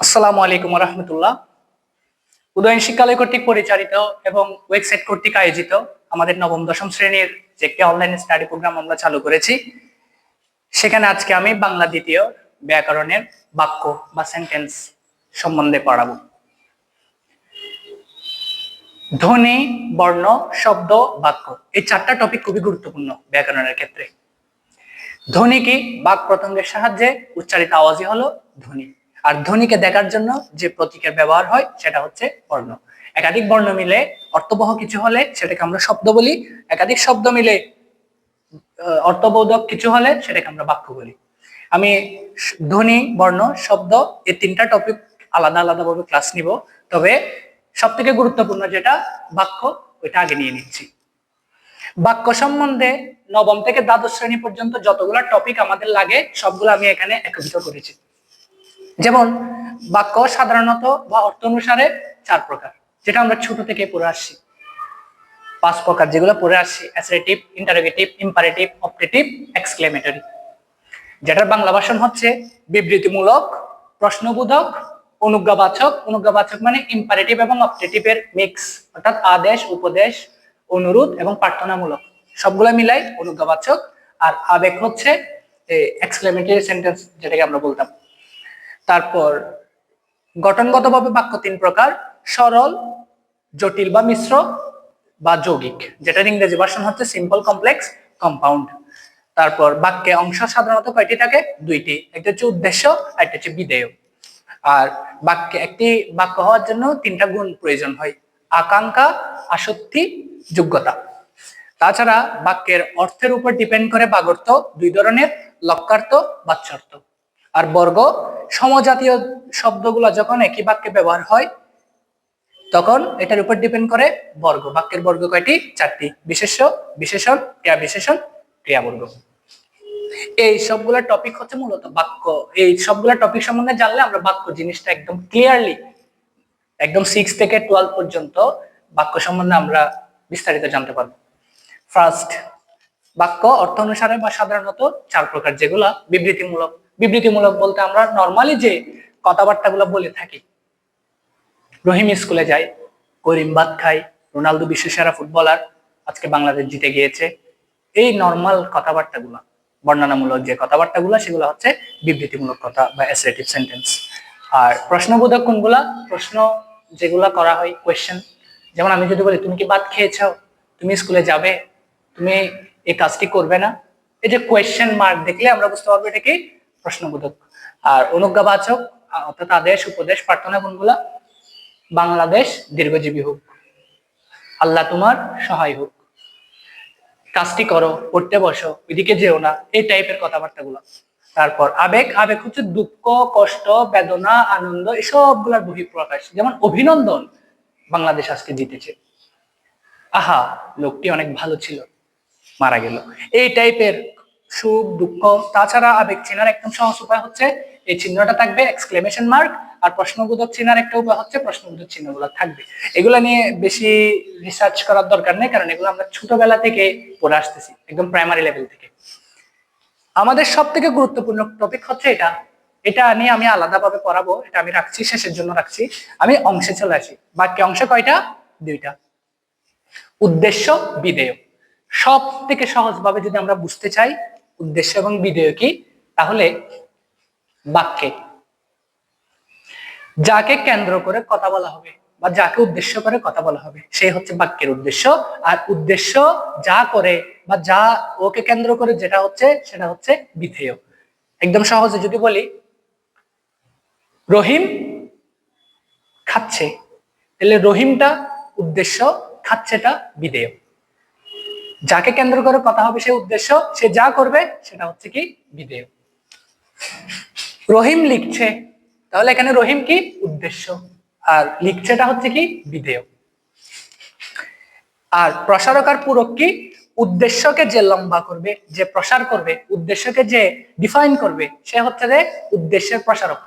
আসসালামু আলাইকুম রহমতুল্লাহ উদয়ন শিক্ষালয় কর্তৃক পরিচালিত এবং ওয়েবসাইট কর্তৃক আয়োজিত আমাদের নবম, দশম শ্রেণির যে একটি অনলাইন স্টাডি প্রোগ্রাম আমরা চালু করেছি, সেখানে আজকে আমি বাংলা দ্বিতীয় ব্যাকরণের বাক্য বা সেন্টেন্স সম্বন্ধে পড়াবো। ধ্বনি, বর্ণ, শব্দ, বাক্য এই চারটা টপিক খুবই গুরুত্বপূর্ণ ব্যাকরণের ক্ষেত্রে। ধ্বনি কি? বাক প্রত্যঙ্গের সাহায্যে উচ্চারিত আওয়াজই হলো ধ্বনি। আর ধ্বনিকে দেখার জন্য যে প্রতীকের ব্যবহার হয়, সেটা হচ্ছে বর্ণ। একাধিক বর্ণ মিলে অর্থবহ কিছু হলে সেটাকে আমরা শব্দ বলি। একাধিক শব্দ মিলে অর্থবোধক কিছু হলে সেটাকে আমরা বাক্য বলি। আমি ধ্বনি, বর্ণ, শব্দ এই তিনটা টপিক আলাদা আলাদা ভাবে ক্লাস নিব। তবে সব থেকে গুরুত্বপূর্ণ যেটা, বাক্য, ওইটা আগে নিয়ে নিচ্ছি। বাক্য সম্বন্ধে নবম থেকে দ্বাদশ শ্রেণি পর্যন্ত যতগুলা টপিক আমাদের লাগে, সবগুলো আমি এখানে একত্রিত করেছি। যেমন বাক্য সাধারণত বা অর্থ অনুসারে চার প্রকার, যেটা আমরা ছোট থেকে পড়ে আসছি। পাঁচ প্রকার যেগুলো পড়ে আসছি assertive interrogative imperative optative exclamatory যেটার বাংলা ভাষণ হচ্ছে বিবৃতিমূলক, প্রশ্নবোধক, অনুজ্ঞাবাচক। অনুজ্ঞাবাচক মানে ইম্পারেটিভ এবং অপটেটিভের মিক্স অর্থাৎ আদেশ, উপদেশ, অনুরোধ এবং প্রার্থনামূলক। সবগুলো মিলাই অনুজ্ঞাবাচক। আর আবেগ হচ্ছে এক্সক্লেমেটরি সেন্টেন্স যেটাকে আমরা বলতাম। তারপর গঠনগতভাবে বাক্য তিন প্রকার, সরল, জটিল বা মিশ্র বা যৌগিক, যেটার ইংরেজি ভার্সন হচ্ছে সিম্পল, কমপ্লেক্স, কম্পাউন্ড। তারপর বাক্যে অংশ সাধারণত কয়টি থাকে? দুইটি। একটা হচ্ছে উদ্দেশ্য, আর একটা হচ্ছে বিধেয়। আর বাক্যে একটি বাক্য হওয়ার জন্য তিনটা গুণ প্রয়োজন হয়, আকাঙ্ক্ষা, আসক্তি, যোগ্যতা। তাছাড়া বাক্যের অর্থের উপর ডিপেন্ড করে বাগর্থ দুই ধরনের লক্ষ্যার্থ বাচ্যার্থ আর বর্গ, সমজাতীয় শব্দগুলো যখন একই বাক্যে ব্যবহার হয়, তখন এটার উপর ডিপেন্ড করে বর্গ। বাক্যের বর্গ কয়টি? চারটি। বিশেষ্য, বিশেষণ ক্রিয়া বিশেষণ ক্রিয়াবর্গ। এই সবগুলা টপিক হচ্ছে মূলত বাক্য। এই সবগুলা টপিক সম্বন্ধে জানলে আমরা বাক্য জিনিসটা একদম ক্লিয়ারলি একদম সিক্স থেকে টুয়েলভ পর্যন্ত বাক্য সম্বন্ধে আমরা বিস্তারিত জানতে পারব। ফার্স্ট বাক্য অর্থ অনুসারে বা সাধারণত চার প্রকার, যেগুলা বিবৃতিমূলক। বিবৃতিমূলক বলতে আমরা নর্মালি যে কথাবার্তাগুলো বলে থাকি। রহিম স্কুলে যায়, করিম ভাত খাই রোনালদো বিশ্বসেরা ফুটবলার, আজকে বাংলাদেশ জিতে গিয়েছে। এই নর্মাল কথাবার্তাগুলো, বর্ণনামূলক যে কথাবার্তাগুলো, সেগুলো হচ্ছে বিবৃতিমূলক কথা বা অ্যাসারেটিভ সেন্টেন্স আর প্রশ্নবোধক কোনগুলা? প্রশ্ন যেগুলা করা হয় কোয়েশ্চেন যেমন আমি যদি বলি, তুমি কি ভাত খেয়েছো? তুমি স্কুলে যাবে? তুমি এই কাজটি করবে না? এই যে কোয়েশ্চেন মার্ক দেখলে আমরা বুঝতে পারব এটা কি প্রশ্নবোধক। আর অনুজ্ঞাবাচক অর্থাৎ আদেশ, উপদেশ, প্রার্থনা কোনগুলা? বাংলাদেশ দীর্ঘজীবী হোক। আল্লাহ তোমার সহায় হোক। কাজটি করো, পড়তে বসো, ওইদিকে যেও না, এই টাইপের কথাবার্তাগুলো। তারপর আবেগ আবেগ হচ্ছে দুঃখ, কষ্ট, বেদনা, আনন্দ, এসবগুলার বহিঃপ্রকাশ। যেমন অভিনন্দন বাংলাদেশ আজকে জিতেছে। আহা, লোকটি অনেক ভালো ছিল, মারা গেল। এই টাইপের সুখ, দুঃখ, তাছাড়া আবেগ চেনার একদম সহজ উপায় হচ্ছে, এই চিহ্নটা থাকবে এক্সক্লেমেশন মার্ক আর প্রশ্নবোধক চেনার একটা উপায় হচ্ছে প্রশ্নবোধক চিহ্নগুলো থাকবে। এগুলো নিয়ে বেশি রিসার্চ করার দরকার নেই, কারণ এগুলো আমরা ছোটবেলা থেকে পড়ে আসতেছি, একদম প্রাইমারি লেভেল থেকে। আমাদের সব থেকে গুরুত্বপূর্ণ টপিক হচ্ছে এটা। এটা নিয়ে আমি আলাদাভাবে পড়াবো, এটা আমি রাখছি, শেষের জন্য রাখছি। আমি অংশে চলে আসি। বাকি অংশ কয়টা? দুইটা। উদ্দেশ্য, বিধেয়। সব থেকে সহজভাবে যদি আমরা বুঝতে চাই উদ্দেশ্য এবং বিধেয় কি? তাহলে বাক্যে যাকে কেন্দ্র করে কথা বলা হবে বা যাকে উদ্দেশ্য করে কথা বলা হবে, সে হচ্ছে বাক্যের উদ্দেশ্য। আর উদ্দেশ্য যা করে বা যা ওকে কেন্দ্র করে যেটা হচ্ছে, সেটা হচ্ছে বিধেয়। একদম সহজে যদি বলি, রহিম খাচ্ছে। তাহলে রহিমটা উদ্দেশ্য, খাচ্ছেটা বিধেয়। যাকে কেন্দ্র করে কথা হবে সে উদ্দেশ্য, সে যা করবে সেটা হচ্ছে কি বিধেয় রহিম লিখছে, তাহলে এখানে রহিম কি? উদ্দেশ্য। আর লিখছেটা হচ্ছে কি? বিধেয় আর প্রসারক আর পূরক কি? উদ্দেশ্যকে যে লম্বা করবে, যে প্রসার করবে, উদ্দেশ্যকে যে ডিফাইন করবে, সে হচ্ছে যে উদ্দেশ্যের প্রসারক।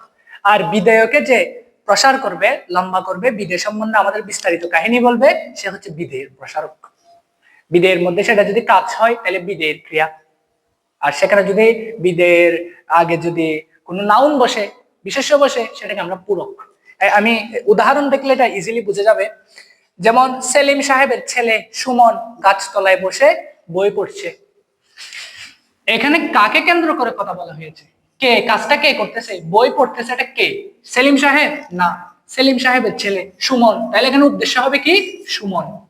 আর বিধেয়কে যে প্রসার করবে, লম্বা করবে বিধেয় সম্বন্ধে আমাদের বিস্তারিত কাহিনী বলবে, সে হচ্ছে বিধেয়ের প্রসারক। বিধেয়ের মধ্যে সেটা যদি কাজ হয়, তাহলে বিধেয়ের ক্রিয়া। আর সেখানে যদি বিধেয়ের আগে যদি কোনো নাউন বসে, বিশেষ্য বসে, সেটাকে আমরা পূরক। আমি উদাহরণ দেখলে এটা ইজিলি বুঝে যাবে। যেমন সেলিম সাহেবের ছেলে সুমন গাছতলায় বসে বই পড়ছে। এখানে কাকে কেন্দ্র করে কথা বলা হয়েছে? কে, কাজটা কে করতেছে? বই পড়তেছে এটা কে? সেলিম সাহেব? না। সেলিম সাহেবের ছেলে সুমন। তাহলে এখানে উদ্দেশ্য হবে কি? সুমন।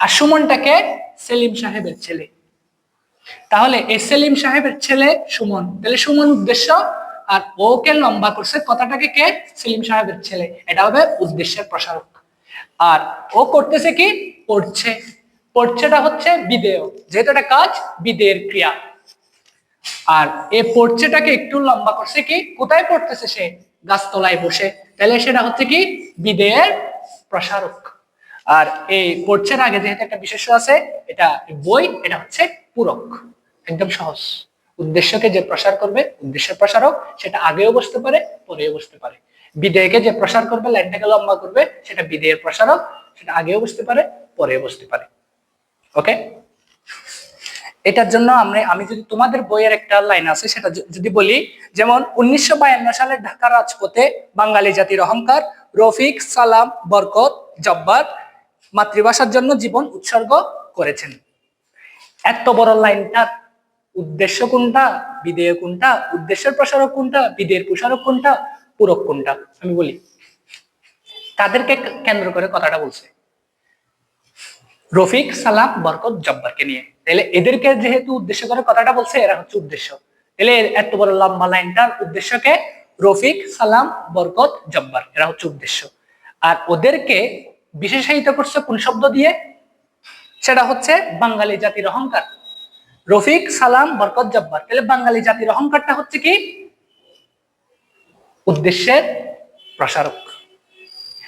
আর সুমনটাকে সেলিম সাহেবের ছেলে। তাহলে এই সেলিম সাহেবের ছেলে সুমন। তাহলে সুমন উদ্দেশ্য, আর ওকে লম্বা করছে, কথাটাকে কে? সেলিম সাহেবের ছেলে। এটা হবে উদ্দেশ্যের প্রসারক। আর ও করতেছে কি? পড়ছে। পড়ছেটা হচ্ছে বিদেয়। যেহেতু এটা কাজ, বিদেয়ের ক্রিয়া। আর এ পড়ছেটাকে একটু লম্বা করছে কি? কোথায় পড়তেছে সে? গাছতলায় বসে। তাহলে সেটা হচ্ছে কি? বিদেয়ের প্রসারক। আর এই পড়ছের আগে যেহেতু একটা বিশেষ আছে, এটা বই, এটা হচ্ছে পূরক। একদম সহজ। উদ্দেশ্যকে যে প্রসার করবে, উদ্দেশ্যের প্রসারক, সেটা আগেও বসতে পারে, পরেও বসতে পারে। বিদেয়কে যে প্রসার করবে, লাইনটাকে লম্বা করবে, সেটা বিদেয়ের প্রসারক, সেটা আগেও বসতে পারে, পরেও বসতে পারে। ওকে? এটার জন্য আমরা আমি যদি তোমাদের বইয়ের একটা লাইন আছে, সেটা যদি বলি, যেমন, উনিশশো বায়ান্ন সালে ঢাকা রাজপথে বাঙালি জাতির অহংকার, রফিক, সালাম, বরকত, জব্বার মাতৃভাষার জন্য জীবন উৎসর্গ করেছেন। এত বড় লাইনটার উদ্দেশ্য কোনটা বিদেয় কোনটা, উদ্দেশ্যের প্রসারক কোনটা বিদেয়ের প্রসারক কোনটা, পূরক কোনটা? আমি বলি তাদেরকে কেন্দ্র করে কথাটা বলছে? রফিক, সালাম, বরকত, জব্বারকে নিয়ে। তাহলে এদেরকে যেহেতু উদ্দেশ্য করে কথাটা বলছে, এরা হচ্ছে উদ্দেশ্য। তাহলে এত বড় লম্বা লাইনটার উদ্দেশ্যকে রফিক, সালাম, বরকত, জব্বার, এরা হচ্ছে উদ্দেশ্য। আর ওদেরকে বিশেষায়িত করছে কোন শব্দ দিয়ে? সেটা হচ্ছে বাঙালি জাতির অহংকার। রফিক, সালাম, বরকত, জব্বার। তাহলে বাঙালি জাতির অহংকারটা হচ্ছে কি? উদ্দেশ্যের প্রসারক।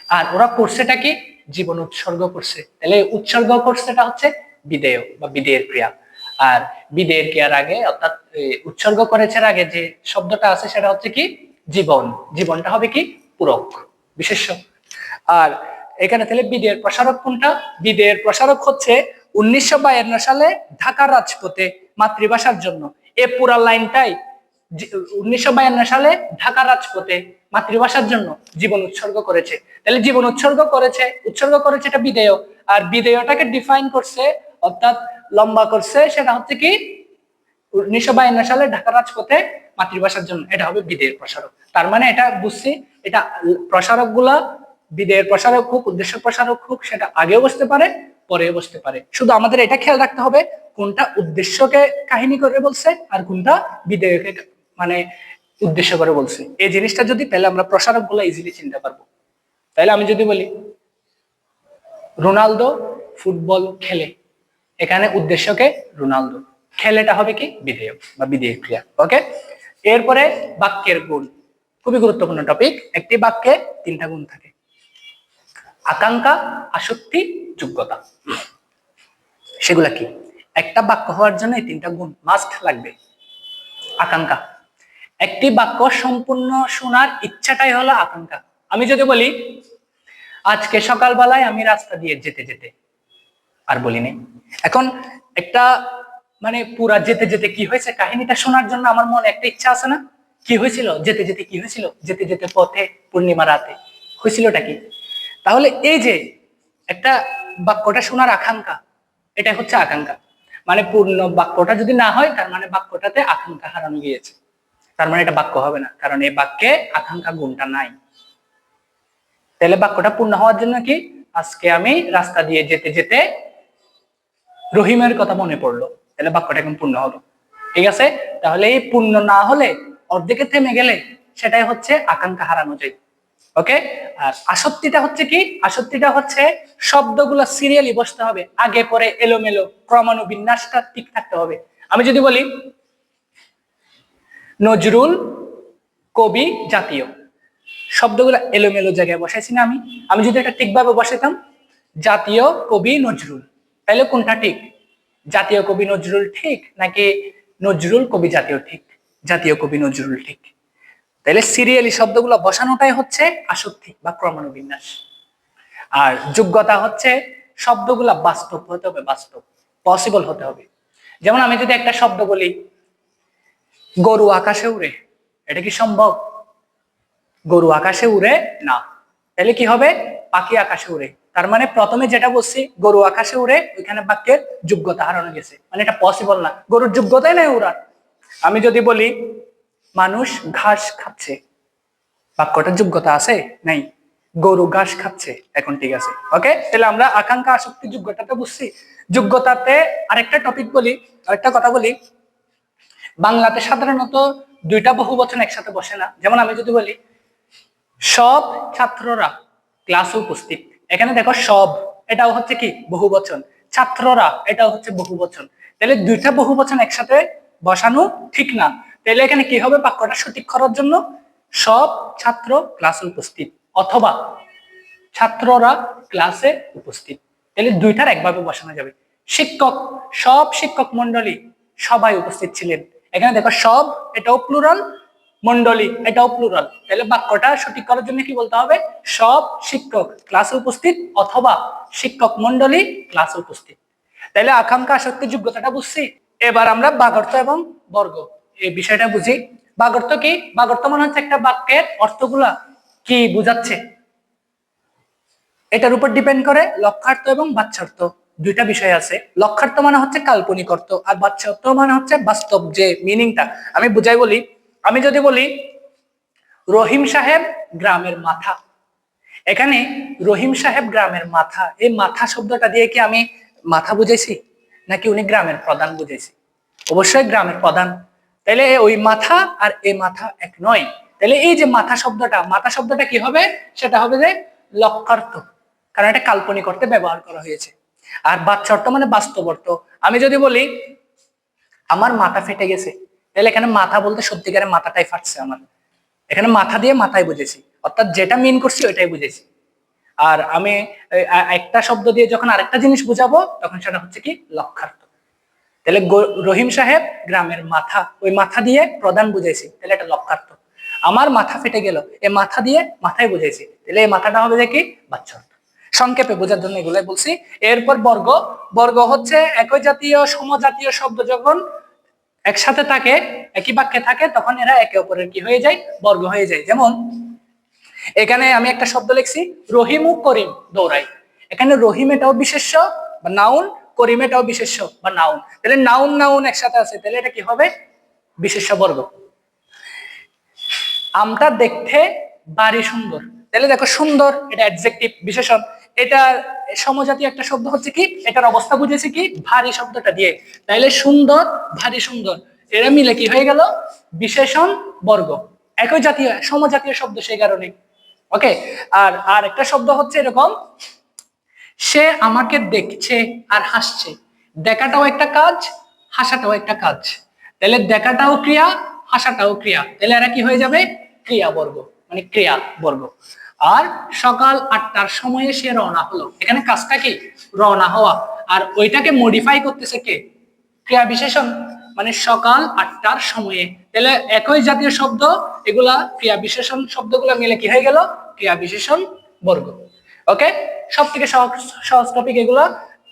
আর ওরা করছেটা কি? জীবন উৎসর্গ করছে। তাহলে উৎসর্গ করছেটা হচ্ছে বিদেয় বা বিদেয়ের ক্রিয়া। আর বিদেয়ের ক্রিয়ার আগে, অর্থাৎ উৎসর্গ করেছে আগে যে শব্দটা আছে, সেটা হচ্ছে কি? জীবন। জীবনটা হবে কি? পূরক, বিশেষ্য। আর এখানে তাহলে বিদেয়ের প্রসারক কোনটা? বিদেয়ের প্রসারক হচ্ছে উনিশশো সালে ঢাকা রাজপথে মাতৃভাষার জন্য। এ পুরা লাইনটাই উনিশশো বায়ান্ন সালে ঢাকা রাজপথে মাতৃভাষার জন্য জীবন উৎসর্গ করেছে। তাহলে জীবন উৎসর্গ করেছে উৎসর্গ করেছে এটা বিদেয় আর বিদেয়টাকে ডিফাইন করছে, অর্থাৎ লম্বা করছে, সেটা হচ্ছে কি? উনিশশো বায়ান্ন সালে ঢাকা রাজপথে মাতৃভাষার জন্য। এটা হবে বিদেয়ের প্রসারক। তার মানে এটা বুঝছি, এটা প্রসারকগুলা বিদেয়ের প্রসারক হোক উদ্দেশ্য প্রসারক হোক, সেটা আগেও বসতে পারে, পরেও বসতে পারে। শুধু আমাদের এটা খেয়াল রাখতে হবে, কোনটা উদ্দেশ্যকে কাহিনী করে বলছে আর কোনটা বিদেয়কে মানে উদ্দেশ্য করে বলছে। এই জিনিসটা যদি তাহলে আমরা প্রসারকগুলা ইজিলি চিনতে পারব। তাহলে আমি যদি বলি, রোনালদো ফুটবল খেলে, এখানে উদ্দেশ্যকে রোনালদো। খেলেটা হবে কি? বিধেয়ক বা বিধেয় ক্রিয়া, ওকে? এরপরে বাক্যের গুণ, খুবই গুরুত্বপূর্ণ টপিক একটি বাক্যে তিনটা গুণ থাকে। আকাঙ্ক্ষা, আসক্তি, যোগ্যতা। সেগুলা কি? একটা বাক্য হওয়ার জন্য এই তিনটা গুণ মাস্ট লাগবে। আকাঙ্ক্ষা। একটি বাক্য সম্পূর্ণ শোনার ইচ্ছাটাই হলো আকাঙ্ক্ষা। আমি যদি বলি, আজকে সকালবেলায় আমি রাস্তা দিয়ে যেতে যেতে, আর বলিনি। এখন একটা মানে পুরা যেতে যেতে কি হয়েছে? কাহিনীটা শোনার জন্য আমার মনে একটা ইচ্ছা আছে না? কি হয়েছিল? যেতে যেতে কি হয়েছিল? যেতে যেতে পথে, পূর্ণিমা রাতে। হয়েছিলটা কি? তাহলে এই যে একটা বাক্যটা শোনার আকাঙ্ক্ষা এটা হচ্ছে আকাঙ্ক্ষা। মানে পূর্ণ বাক্যটা যদি না হয়, তার মানে বাক্যটাতে আকাঙ্ক্ষা হারানো গিয়েছে। তার মানে এটা বাক্য হবে না, কারণ এই বাক্যে আকাঙ্ক্ষা গুণটা নাই। তাহলে বাক্যটা পূর্ণ হওয়ার জন্য কি? আজকে আমি রাস্তা দিয়ে যেতে যেতে রহিমের কথা মনে পড়ল। তাহলে বাক্যটা এখন পূর্ণ হলো। ঠিক আছে? তাহলে এই পূর্ণ না হলে অর্ধেকে থেমে গেলে সেটাই হচ্ছে আকাঙ্ক্ষা হারানো যায় ওকে আর আসক্তিটা হচ্ছে কি? আসক্তিটা হচ্ছে শব্দগুলো সিরিয়ালি বসতে হবে। আগে, পরে, এলোমেলো, ক্রমানুবিন্যাসটা ঠিক থাকতে হবে। আমি যদি বলি, নজরুল কবি জাতীয়। শব্দগুলো এলোমেলো জায়গায় বসাইছি না আমি। আমি যদি এটা ঠিকভাবে বসাইতাম, জাতীয় কবি নজরুল। তাহলে কোনটা ঠিক? জাতীয় কবি নজরুল ঠিক নাকি নজরুল কবি জাতীয় ঠিক? জাতীয় কবি নজরুল ঠিক। তাহলে সিরিয়ালি শব্দগুলো বসানোটাই হচ্ছে আসক্তি বা ক্রমানুবিন্যাস। আর যোগ্যতা হচ্ছে শব্দগুলা বাস্তব হতে হবে, বাস্তব পসিবল হতে হবে। যেমন আমি যদি একটা শব্দ বলি, গরু আকাশে উড়ে, এটা কি সম্ভব? গরু আকাশে উড়ে না। তাহলে কি হবে? পাখি আকাশে উড়ে। তার মানে প্রথমে যেটা বলছি, গরু আকাশে উড়ে, ওইখানে বাক্যের যোগ্যতা হারানো গেছে। মানে এটা পসিবল না। গরুর যোগ্যতাই নাই উড়ার। আমি যদি বলি মানুষ ঘাস খাচ্ছে। বাক্যটার যোগ্যতা আছে? নাই। গরু ঘাস খাচ্ছে। এখন ঠিক আছে। ওকে তাহলে আমরা আকাঙ্ক্ষা আসক্তি যোগ্যতাটা বুঝছি। যোগ্যতাতে আরেকটা টপিক বলি, আরেকটা কথা বলি। বাংলাতে সাধারণত দুইটা বহু বচন একসাথে বসে না। যেমন আমি যদি বলি, সব ছাত্ররা ক্লাসে উপস্থিত। এখানে দেখো সব, এটাও হচ্ছে কি? বহু বচন। ছাত্ররা, এটাও হচ্ছে বহু বচন। তাহলে দুইটা বহু বচন একসাথে বসানো ঠিক না। তাহলে এখানে কি হবে? বাক্যটা সঠিক করার জন্য সব ছাত্র ক্লাসে উপস্থিত, অথবা ছাত্ররা ক্লাসে উপস্থিত। তাহলে দুইটার একভাবে বসানো যাবে। শিক্ষক, সব শিক্ষক মন্ডলী সবাই উপস্থিত ছিলেন। এখানে দেখো সব, এটাও প্লুরাল মন্ডলী এটাও প্লুরাল তাহলে বাক্যটা সঠিক করার জন্য কি বলতে হবে? সব শিক্ষক ক্লাসে উপস্থিত, অথবা শিক্ষক মন্ডলী ক্লাসে উপস্থিত। তাহলে আকাঙ্ক্ষা আসক্তি যোগ্যতাটা বুঝছি। এবার আমরা বাগর্ত এবং বর্গ। বিষয়টা বুঝি, বাগর্ত কি? বাগর্ত মানে হচ্ছে একটা বাক্যের অর্থগুলা কি বুঝাচ্ছে? এটার উপর ডিপেন্ড করে লক্ষার্থ এবং বাচ্চার্থ দুইটা বিষয় আছে। লক্ষার্থ মানে হচ্ছে কাল্পনিক অর্থ আর বাচ্চার্থ মানে হচ্ছে বাস্তব যে মিনিংটা আমি বুঝাই বলি, আমি যদি বলি, রহিম সাহেব গ্রামের মাথা। এখানে রহিম সাহেব গ্রামের মাথা, এই মাথা শব্দটা দিয়ে কি আমি মাথা বুঝেছি? নাকি উনি গ্রামের প্রধান বুঝেছি? অবশ্যই গ্রামের প্রধান। তাহলে ওই মাথা আর এ মাথা এক নয়। তাহলে এই যে মাথা শব্দটা মাথা শব্দটা কি হবে? সেটা হবে যে লক্ষার্থ কারণ এটা কাল্পনিক অর্থে ব্যবহার করা হয়েছে। আর বাচ্চা অর্থ মানে বাস্তব অর্থ আমি যদি বলি, আমার মাথা ফেটে গেছে, তাহলে এখানে মাথা বলতে সত্যিকারের মাথাটাই ফাটছে আমার। এখানে মাথা দিয়ে মাথায় বুঝেছি। অর্থাৎ যেটা মিন করছি ওইটাই বুঝেছি। আর আমি একটা শব্দ দিয়ে যখন আরেকটা জিনিস বুঝাবো, তখন সেটা হচ্ছে কি? লক্ষার্থ তাহলে রহিম সাহেব গ্রামের মাথা, ওই মাথা দিয়ে প্রধান বুঝাইছি, তাহলে এটা লক্ষার্থ আমার মাথা ফেটে গেল এই মাথা দিয়ে মাথায় বুঝাইছি, তাহলে এই মাথাটা হবে দেখি কি? বাচ্চা সংক্ষেপে বোঝার জন্য এগুলাই বলছি। এরপর বর্গ বর্গ হচ্ছে একই জাতীয়, সমজাতীয় শব্দ যখন একসাথে থাকে, একই বাক্যে থাকে, তখন এরা একে অপরের কি হয়ে যায়? বর্গ হয়ে যায়। যেমন, এখানে আমি একটা শব্দ লিখছি, রহিম ও করিম দৌড়াই। এখানে রহিম এটাও বিশেষ্য বা নাউন করিম এটাও বিশেষ্য বা নাউন। তাহলে নাউন নাউন একসাথে আছে, তাহলে এটা কি হবে? বিশেষ্য বর্গ। আমটা দেখতে বাড়ি সুন্দর। তাহলে দেখো সুন্দর, এটা অ্যাডজেক্টিভ বিশেষণ। এটা সমজাতীয় একটা শব্দ হচ্ছে কি? এটার অবস্থা বুঝেছে কি? ভারী শব্দটা দিয়ে। তাইলে সুন্দর, ভারী সুন্দর। এরা মিলে কি হয়ে গেল? বিশেষণ বর্গ। একই জাতীয়, সমজাতীয় শব্দ সেই কারণে। ওকে আর আর একটা শব্দ হচ্ছে এরকম সে আমাকে দেখছে আর হাসছে। দেখাটাও একটা কাজ, হাসাটাও একটা কাজ। তাহলে দেখাটাও ক্রিয়া, হাসাটাও ক্রিয়া। তাহলে এরা কি হয়ে যাবে? ক্রিয়া বর্গ মানে ক্রিয়া বর্গ আর সকাল আটটার সময়ে সে রওনা হলো। এখানে কাজটা কি? রওনা হওয়া। আর ওইটাকে মডিফাই করতেছে কে? ক্রিয়া বিশেষণ মানে সকাল আটটার সময়ে। তাহলে একই জাতীয় শব্দ, এগুলা ক্রিয়া বিশেষণ শব্দগুলো মিলে কি হয়ে গেল? ক্রিয়া বিশেষণ বর্গ। ওকে সব থেকে সহজ সহজ টপিক এগুলো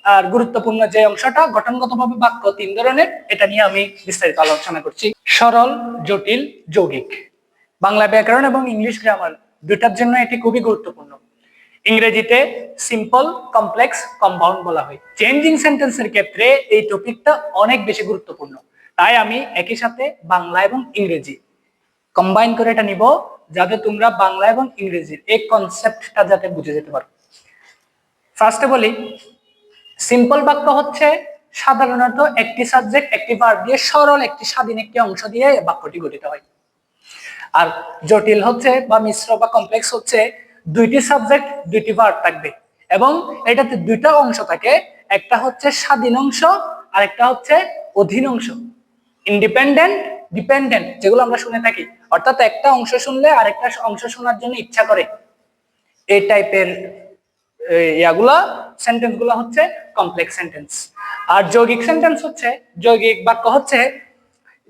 আর গুরুত্বপূর্ণ যে অংশটা, গঠনগতভাবে বাক্য তিন ধরনের, এটা নিয়ে আমি বিস্তারিত আলোচনা করছি। সরল, জটিল, যৌগিক। বাংলা ব্যাকরণ এবং ইংলিশ গ্রামার দুটার জন্য এটি খুবই গুরুত্বপূর্ণ। ইংরেজিতে সিম্পল কমপ্লেক্স কম্পাউন্ড বলা হয়। চেঞ্জিং সেন্টেন্সের ক্ষেত্রে এই টপিকটা অনেক বেশি গুরুত্বপূর্ণ। তাই আমি একই সাথে বাংলা এবং ইংরেজি কম্বাইন করে এটা নিব, যাতে তোমরা বাংলা এবং ইংরেজির এই কনসেপ্টটা যাতে বুঝে যেতে পারো। ফার্স্টে বলি সিম্পল বাক্য হচ্ছে সাধারণত একটি সাবজেক্ট একটি ভার্ব দিয়ে সরল একটি স্বাধীন একটি অংশ দিয়ে বাক্যটি গঠিত হয়। আর জটিল হচ্ছে বা মিশ্র বা কমপ্লেক্স হচ্ছে দুইটি সাবজেক্ট দুইটি ভার্ব থাকবে এবং এটাতে দুইটা অংশ থাকে, একটা হচ্ছে স্বাধীন অংশ আর একটা হচ্ছে অধীন অংশ। ইন্ডিপেন্ডেন্ট ডিপেন্ডেন্ট যেগুলো আমরা শুনে থাকি, অর্থাৎ একটা অংশ শুনলে আরেকটা অংশ শোনার জন্য ইচ্ছা করে। এই টাইপের ইয়াগুলা সেন্টেন্সগুলো হচ্ছে কমপ্লেক্স সেন্টেন্স আর যৌগিক সেন্টেন্স হচ্ছে, যৌগিক বাক্য হচ্ছে,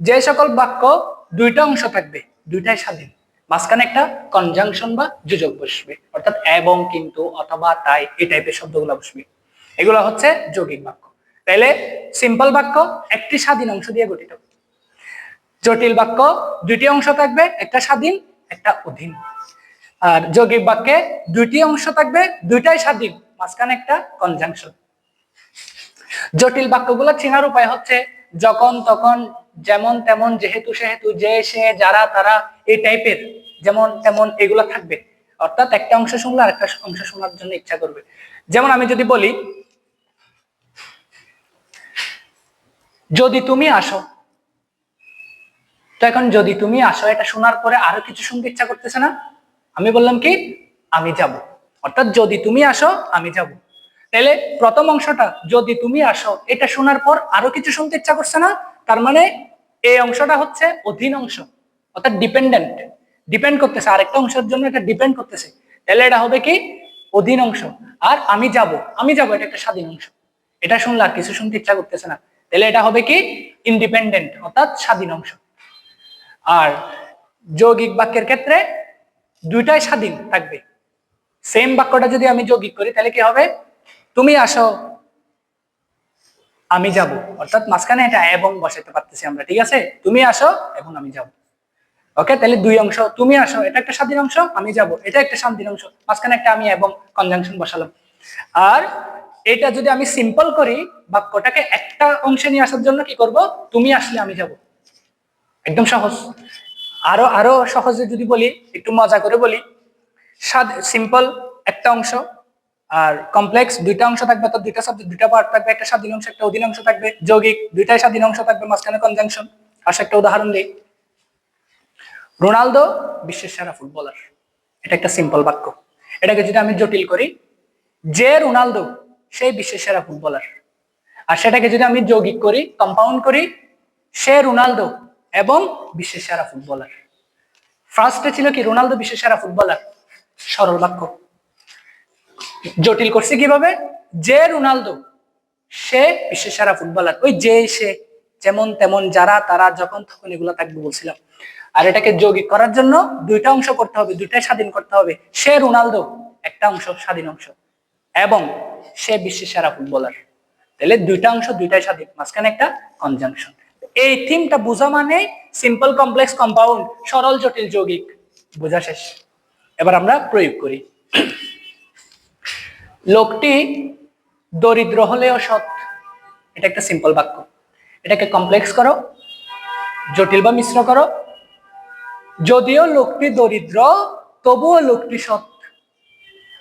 যে সকল বাক্য দুইটা অংশ থাকবে, দুইটাই স্বাধীন। মাঝখানে একটা কনজাংশন বা যোজক বসবে, অর্থাৎ এবং, কিন্তু, অথবা, তাই, এই টাইপের শব্দগুলো বসবে। এগুলো হচ্ছে যৌগিক বাক্য। তাইলে সিম্পল বাক্য একটি স্বাধীন অংশ দিয়ে গঠিত। জটিল বাক্য দুইটি অংশ থাকবে, একটা স্বাধীন, একটা অধীন। আর যৌগিক বাক্যে দুইটি অংশ থাকবে, দুইটাই স্বাধীন, মাঝখানে একটা কনজাংশন জটিল বাক্যগুলো চেনার উপায় হচ্ছে যখন তখন যেমন তেমন, যেহেতু সেহেতু, যে সে, যারা, তারা, এই টাইপের যেমন তেমন এগুলো থাকবে। অর্থাৎ একটা অংশ শুনলে আর একটা অংশ শোনার জন্য ইচ্ছা করবে। যেমন আমি যদি বলি, যদি তুমি আসো, তো এখন যদি তুমি আসো, এটা শোনার পরে আরও কিছু শুনতে ইচ্ছা করতেছে না? আমি বললাম কি? আমি যাব। অর্থাৎ যদি তুমি আসো, আমি যাব। তাহলে প্রথম অংশটা, যদি তুমি আসো, এটা শোনার পর আরও কিছু শুনতে ইচ্ছা করছে না? তার মানে এই অংশটা হচ্ছে অধীন অংশ, অর্থাৎ ডিপেন্ডেন্ট ডিপেন্ড করতেছে, আরেকটা অংশের জন্য এটা ডিপেন্ড করতেছে। তাহলে এটা হবে কি? অধীন অংশ। আর আমি যাব আমি যাব, এটা একটা স্বাধীন অংশ। এটা শুনলে আর কিছু শুনতে ইচ্ছা করতেছে না। তাহলে এটা হবে কি? ইন্ডিপেন্ডেন্ট অর্থাৎ স্বাধীন অংশ। আর যৌগিক বাক্যের ক্ষেত্রে দুইটাই স্বাধীন থাকবে। সেম বাক্যটা যদি আমি যৌগিক করি, তাহলে কি হবে? তুমি আসো, আমি যাব। অর্থাৎ মাঝখানে এটা এবং বসাতে পারতেছি আমরা, ঠিক আছে? তুমি আসো, এবং আমি যাব। ওকে তাহলে দুই অংশ, তুমি আসো, এটা একটা স্বাধীন অংশ, আমি যাব। এটা একটা স্বাধীন অংশ, মাঝখানে একটা আমি এবং কনজাংশন বসালাম। আর এটা যদি আমি সিম্পল করি, বাক্যটাকে একটা অংশে নিয়ে আসার জন্য কি করব? তুমি আসলে আমি যাব। একদম সহজ। আরও আরও সহজে যদি বলি, একটু মজা করে বলি সিম্পল একটা অংশ, আর কমপ্লেক্স দুইটা অংশ থাকবে তো দুইটা সাবজেক্ট দুইটা পার্ট থাকবে, একটা স্বাধীন অংশ, একটা অধীন অংশ থাকবে, যৌগিক দুইটাই স্বাধীন অংশ থাকবে, মাঝখানে কনজাংশন আসা একটা উদাহরণ দিই। রোনালদো বিশ্বের সেরা ফুটবলার। এটা একটা সিম্পল বাক্য। এটাকে যদি আমি জটিল করি, যে রোনালদো সেই বিশ্বের সেরা ফুটবলার। আর সেটাকে যদি আমি যৌগিক করি কম্পাউন্ড করি, সে রোনালদো এবং বিশ্বের সেরা ফুটবলার। ফার্স্টে ছিল কি রোনালদো বিশ্বের সেরা ফুটবলার? সরল বাক্য। জটিল করছে কীভাবে? যে রোনালদো, সে বিশ্বের সেরা ফুটবলার। ওই যে, সে, যেমন তেমন যারা, তারা যখন তখন এগুলো থাকবে বলছিলাম। আর এটাকে যৌগিক করার জন্য দুইটা অংশ করতে হবে, দুইটাই স্বাধীন করতে হবে। সে রোনালদো, একটা অংশ স্বাধীন অংশ। এবং সে বিশ্বের সেরা ফুটবলার। তাহলে দুইটা অংশ, দুইটাই স্বাধীন। মাঝখানে একটা কনজাংশন এই থিমটা বোঝা মানে সিম্পল কমপ্লেক্স কম্পাউন্ড সরল, জটিল, যৌগিক। বোঝা শেষ। এবার আমরা প্রয়োগ করি। লোকটি দরিদ্র হলেও সৎ। এটা একটা সিম্পল বাক্য। এটাকে কমপ্লেক্স করো, জটিল বা মিশ্র করো। যদিও লোকটি দরিদ্র, তবুও লোকটি সৎ।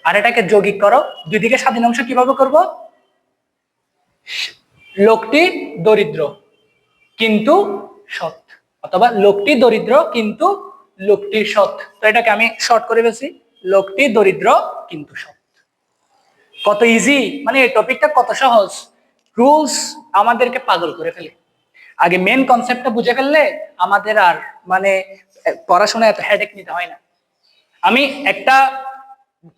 আর এটাকে যৌগিক করো। দুই দিকে স্বাধীন অংশ কীভাবে করব? লোকটি দরিদ্র। কিন্তু সৎ। অথবা লোকটি দরিদ্র কিন্তু লোকটি সৎ। তো এটাকে আমি শর্ট করে ফেলছি। লোকটি দরিদ্র কিন্তু সৎ। কত ইজি মানে এই টপিকটা কত সহজ? রুলস আমাদেরকে পাগল করে ফেলে। আগে মেন কনসেপ্টটা বুঝে ফেললে আমাদের আর মানে পড়াশোনা এত হেডেক নিতে হয় না। আমি একটা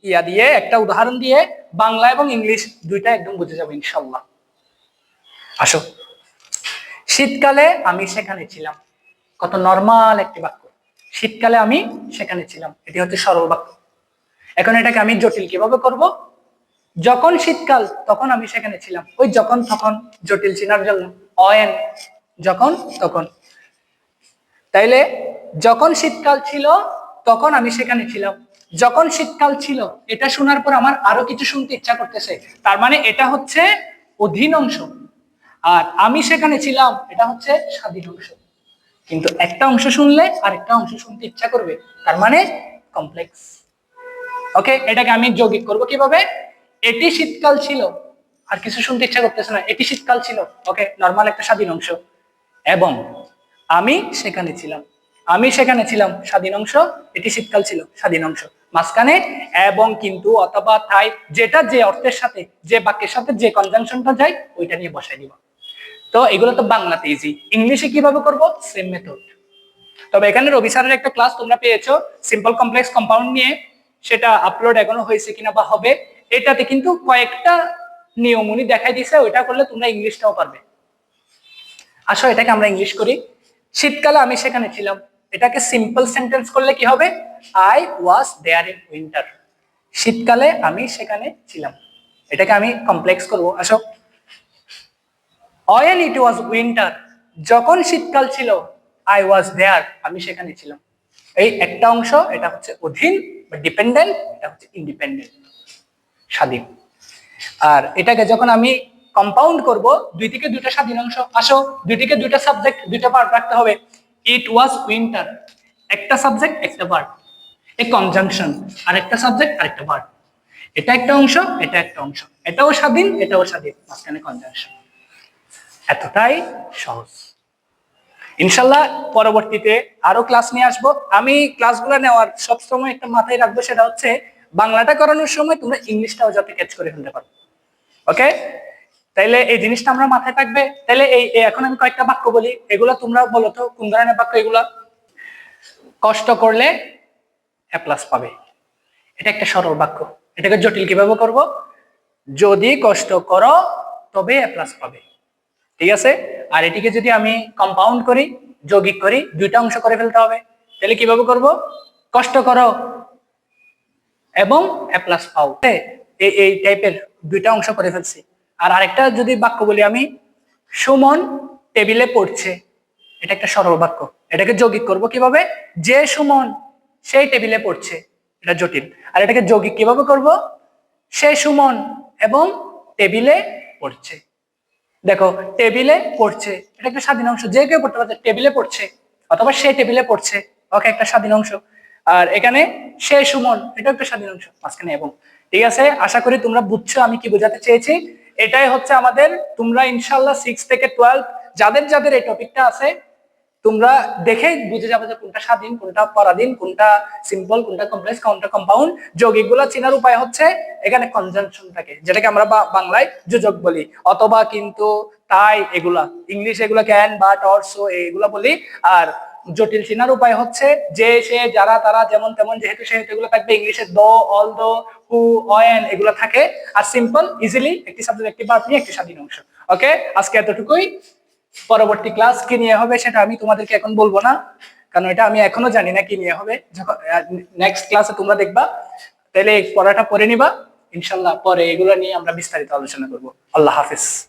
ইয়া দিয়ে, একটা উদাহরণ দিয়ে বাংলা এবং ইংলিশ দুইটা একদম বুঝে যাব ইনশাল্লাহ। আসো। শীতকালে আমি সেখানে ছিলাম। কত নর্মাল একটি বাক্য। শীতকালে আমি সেখানে ছিলাম। এটি হচ্ছে সরল বাক্য। এখন এটাকে আমি জটিল কীভাবে করব? যখন শীতকাল, তখন আমি সেখানে ছিলাম। ওই যখন, তখন জটিল চেনার জন্য অয়েন, যখন, তখন। তাইলে যখন শীতকাল ছিল, তখন আমি সেখানে ছিলাম। যখন শীতকাল ছিল, এটা শোনার পর আমার আরও কিছু শুনতে ইচ্ছা করতেছে। তার মানে এটা হচ্ছে অধীন অংশ। আর আমি সেখানে ছিলাম, এটা হচ্ছে স্বাধীন অংশ। কিন্তু একটা অংশ শুনলে আর একটা অংশ শুনতে ইচ্ছা করবে, তার মানে কমপ্লেক্স ওকে এটাকে আমি যৌগিক করব কীভাবে? এটি শীতকাল ছিল, আর কিছু শুনতে ইচ্ছা করতেছে না, এটি শীতকাল ছিল। ওকে নর্মাল একটা স্বাধীন অংশ। এবং আমি সেখানে ছিলাম। আমি সেখানে ছিলাম, স্বাধীন অংশ, এটি শীতকাল ছিল, স্বাধীন অংশ। মাঝখানে এবং কিন্তু অথবা তাই যেটা যে অর্থের সাথে, যে বাক্যের সাথে যে কনজাংশনটা যায়, ওইটা নিয়ে বসাই দিব। তো এগুলো তো বাংলাতে ইজি ইংলিশে কীভাবে করব? সেম মেথড তবে এখানে রবি স্যারের একটা ক্লাস তোমরা পেয়েছ। সিম্পল কমপ্লেক্স কম্পাউন্ড নিয়ে সেটা আপলোড এখনও হয়েছে কিনা বা হবে, এটাতে কিন্তু কয়েকটা নিয়ম উনি দেখাই দিছে ওইটা করলে তোমরা ইংলিশটাও পারবে। আসো, এটাকে আমরা ইংলিশ করি। শীতকালে আমি সেখানে ছিলাম। এটাকে সিম্পল সেন্টেন্স করলে কি হবে? I was there in winter শীতকালে আমি সেখানে ছিলাম। এটাকে আমি কমপ্লেক্স করব। আসো। অয়েন ইট ওয়াজ উইন্টার যখন শীতকাল ছিল আই ওয়াজ দেয়ার আমি সেখানে ছিলাম। এই একটা অংশ, এটা হচ্ছে অধীন বা ডিপেন্ডেন্ট এটা হচ্ছে ইন্ডিপেন্ডেন্ট স্বাধীন। আর এটাকে যখন আমি কম্পাউন্ড করব, দুই থেকে দুইটা স্বাধীন অংশ আসো, দুই থেকে দুইটা সাবজেক্ট দুইটা পার্ট রাখতে হবে। ইট ওয়াজ উইন্টার একটা সাবজেক্ট একটা পার্ট এ কনজাংশন আর একটা সাবজেক্ট আর একটা পার্ট এটা একটা অংশ, এটা একটা অংশ। এটাও স্বাধীন এটাও স্বাধীন, মাঝখানে কনজাংশন এতটাই সহজ। ইনশাল্লাহ পরবর্তীতে আরও ক্লাস নিয়ে আসব। আমি ক্লাসগুলো নেওয়ার সবসময় একটা মাথায় রাখব, সেটা হচ্ছে বাংলাটা করানোর সময় তোমরা ইংলিশটাও যাতে ক্যাচ করে ফেলতে পারো। ওকে তাইলে এই জিনিসটা আমরা মাথায় থাকবে। তাইলে এই এখন আমি কয়েকটা বাক্য বলি। এগুলো তোমরা বলো তো, কোন ধরনের বাক্য এগুলা? কষ্ট করলে এ প্লাস পাবে। এটা একটা সরল বাক্য। এটাকে জটিল কীভাবে করব? যদি কষ্ট করো, তবে এ প্লাস পাবে। ঠিক আছে? আর এটিকে যদি আমি কম্পাউন্ড করি, যৌগিক করি, দুইটা অংশ করে ফেলতে হবে, তাহলে কীভাবে করব? কষ্ট করো। এবং এ প্লাস পাও। এই এই টাইপের দুইটা অংশ করে ফেলছি। আর আরেকটা যদি বাক্য বলি আমি, সুমন টেবিলে পড়ছে। এটা একটা সরল বাক্য। এটাকে যৌগিক করব কীভাবে? যে সুমন, সেই টেবিলে পড়ছে। এটা জটিল। আর এটাকে যৌগিক কীভাবে করব? সে সুমন এবং টেবিলে পড়ছে। দেখো টেবিলে পড়ছে, এটা একটা স্বাধীন অংশ, যে কেউ পড়তে পারছে টেবিলে পড়ছে, অথবা সে টেবিলে পড়ছে, ওকে, একটা স্বাধীন অংশ। আর এখানে সে সুমন এটা একটা স্বাধীন অংশ, মাঝখানে এবং। ঠিক আছে? আশা করি তোমরা বুঝছ, আমি কি বোঝাতে চেয়েছি। এটাই হচ্ছে আমাদের, তোমরা ইনশাল্লাহ সিক্স থেকে টুয়েলভ যাদের যাদের এই টপিকটা আছে তোমরা দেখে বুঝে যাবে যে কোনটা স্বাধীন, কোনটা পরাধীন, কোনটা সিম্পল কোনটা কমপ্লেক্স কোনটা কম্পাউন্ড যৌগিকগুলা চেনার উপায় হচ্ছে এখানে কনজাংশন থাকে, যেটাকে আমরা বাংলায় যোজক বলি। অথবা কিন্তু তাই এগুলা, ইংলিশ এগুলা ক্যান বাট অরসো এগুলা বলি। আর জটিল চেনার উপায় হচ্ছে যে, সে, যারা, তারা, যেমন তেমন, যেহেতু সেহেতু এগুলো থাকবে ইংলিশে দ, অল, দ হু অয়েন এগুলো থাকে। আর সিম্পল ইজিলি একটি সাবজেক্ট একটি ভার্ব নিয়ে একটি স্বাধীন অংশ। ওকে আজকে এতটুকুই। পরবর্তী ক্লাস কি নিয়ে হবে সেটা আমি তোমাদেরকে এখন বলব না। কারণ এটা আমি এখনও জানি না কি নিয়ে হবে। যখন নেক্সট ক্লাসে তোমরা দেখবা। তাহলে পড়াটা পড়ে নিবা। ইনশাল্লাহ পরে এগুলো নিয়ে আমরা বিস্তারিত আলোচনা করব। আল্লাহ হাফিজ।